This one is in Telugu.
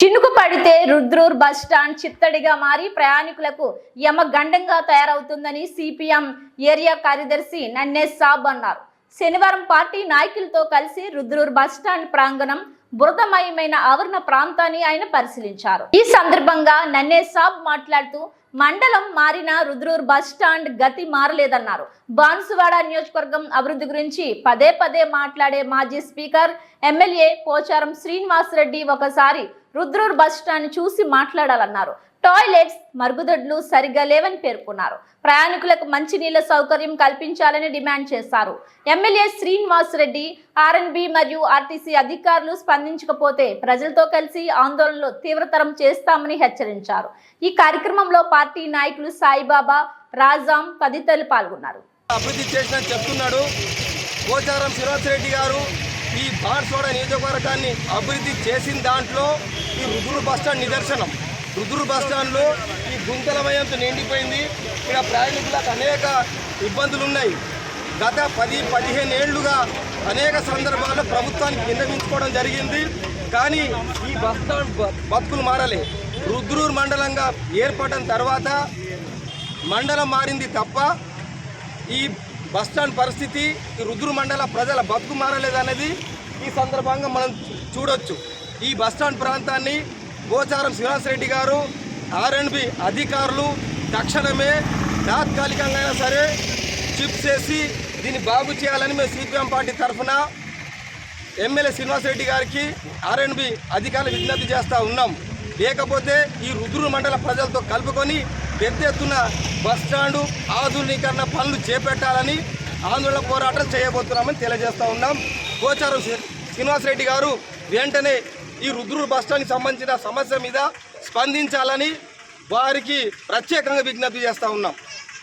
చినుకు పడితే రుద్రూర్ బస్ స్టాండ్ చిత్తడిగా మారి ప్రయాణికులకు యమగండంగా తయారవుతుందని సిపిఎం ఏరియా కార్యదర్శి నన్నే సాబ్ అన్నారు. శనివారం పార్టీ నాయకులతో కలిసి రుద్రూర్ బస్ స్టాండ్ ప్రాంగణం బురదమయమైన ఆవరణ ప్రాంతాన్ని ఆయన పరిశీలించారు. ఈ సందర్భంగా నన్నే సాబ్ మాట్లాడుతూ మండలం మారిన రుద్రూర్ బస్ స్టాండ్ గతి మారలేదన్నారు. బాన్సువాడ నియోజకవర్గం అభివృద్ధి గురించి పదే పదే మాట్లాడే మాజీ స్పీకర్ ఎమ్మెల్యే పోచారం శ్రీనివాసరెడ్డి ఒకసారి రుద్రూర్ బస్ స్టాండ్ చూసి మాట్లాడాలన్నారు. టాయిలెట్స్ మరుగుదొడ్లు సరిగ్గా లేవని పేర్కొన్నారు. ప్రయాణికులకు మంచినీళ్ళ సౌకర్యం కల్పించాలని డిమాండ్ చేశారు. MLA Srinivas Reddy R and B మరియు ఆర్టీసీ అధికారులు స్పందించకపోతే ప్రజలతో కలిసి ఆందోళనలు తీవ్రతరం చేస్తామని హెచ్చరించారు. ఈ కార్యక్రమంలో పార్టీ నాయకులు సాయిబాబా రాజాం తదితరులు పాల్గొన్నారు. అభివృద్ధి చేసిన చెప్తున్నాడు పోచారం శ్రీనివాస్ రెడ్డి గారు. ఈ బాన్సోడ నియోజకవర్గాన్ని అభివృద్ధి చేసిన దాంట్లో ఈ రుదురు బస్టాండ్ నిదర్శనం. రుదురు బస్టాండ్లో ఈ గుంతలమయంతో నిండిపోయింది. ఇక్కడ ప్రయాణికులకు అనేక ఇబ్బందులు ఉన్నాయి గత పది పదిహేను ఏళ్ళుగా అనేక సందర్భాల్లో ప్రభుత్వానికి విన్నవించుకోవడం జరిగింది. కానీ ఈ బస్టాండ్ బతుకులు మారలే. రుద్రూరు మండలంగా ఏర్పడిన తర్వాత మండలం మారింది తప్ప ఈ బస్టాండ్ పరిస్థితి రుద్రు మండల ప్రజల బతుకు మారలేదనేది ఈ సందర్భంగా మనం చూడొచ్చు. ఈ బస్టాండ్ ప్రాంతాన్ని గోచారం శ్రీనివాసరెడ్డి గారు ఆర్ఎండ్బి అధికారులు తక్షణమే తాత్కాలికంగా అయినా సరే చిప్స్ వేసి దీన్ని బాగు చేయాలని మేము సిపిఎం పార్టీ తరఫున ఎమ్మెల్యే శ్రీనివాసరెడ్డి గారికి ఆర్ఎండ్బి అధికారులు విజ్ఞప్తి చేస్తూ ఉన్నాం. లేకపోతే ఈ రుద్రు మండల ప్రజలతో కలుపుకొని పెద్ద ఎత్తున బస్ ఆధునీకరణ పనులు చేపట్టాలని ఆందోళన పోరాటం చేయబోతున్నామని తెలియజేస్తూ ఉన్నాం. గోచారం శ్రీ- శ్రీనివాసరెడ్డి గారు వెంటనే ఈ రుద్రూరు బస్ స్టాండ్కి సంబంధించిన సమస్య మీద స్పందించాలని వారికి ప్రత్యేకంగా విజ్ఞప్తి చేస్తూ ఉన్నాం.